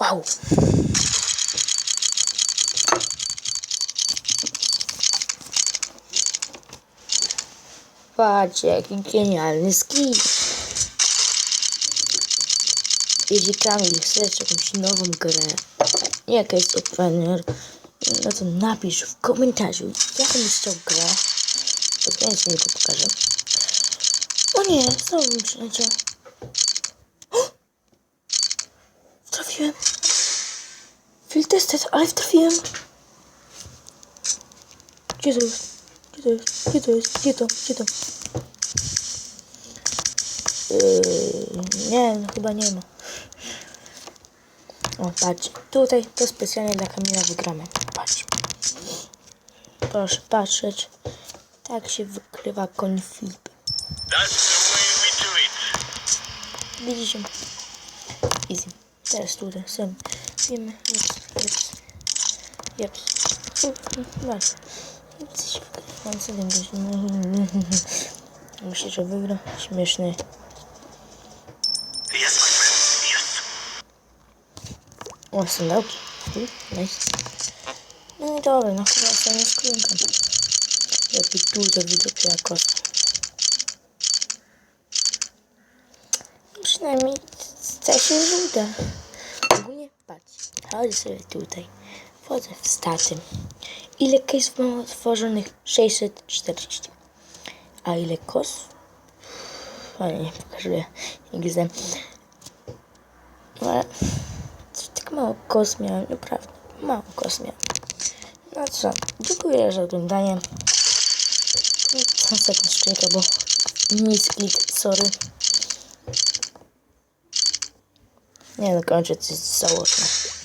Wow. Patrzcie, jaki genialny skin. Jeśli Kamil chcesz jakąś nową grę, jaka jest opener, no to napisz w komentarzu, jaką byś chciał grę. Chęcią mi to pokażę. O nie, znowu mi przyleciał. Trafiłem. Field tested, ale trafiłem. Gdzie to jest? Gdzie to jest? Gdzie to jest? Gdzie to? Gdzie to? Yy, nie, no chyba nie ma. O, patrz. Tutaj to specjalnie dla Kamila wygramy. Patrz. Proszę patrzeć. Tak się wykrywa it. Widzicie? Easy. Teraz tutaj sam wiemy. Jeps, jeps. Jeps. Jesteś Mam sobie Myślę, że wygra. Śmieszny. O, sandałki. Nice. No i dobra, no chyba sobie skrzynkę. Jakby dużo wydopiła kosa. Przynajmniej chce się uda. Patrz, chodzę sobie tutaj. Wchodzę w staty. Ile case'ów mam otworzonych? 640. A ile kos? Ale nie pokażę. XD. No ale tak mało kos miałem, naprawdę. Mało kos miałem. No co, dziękuję za oglądanie. Sobie skrzynkę, bo nie split, sorry. Nie dokończę, to jest założne.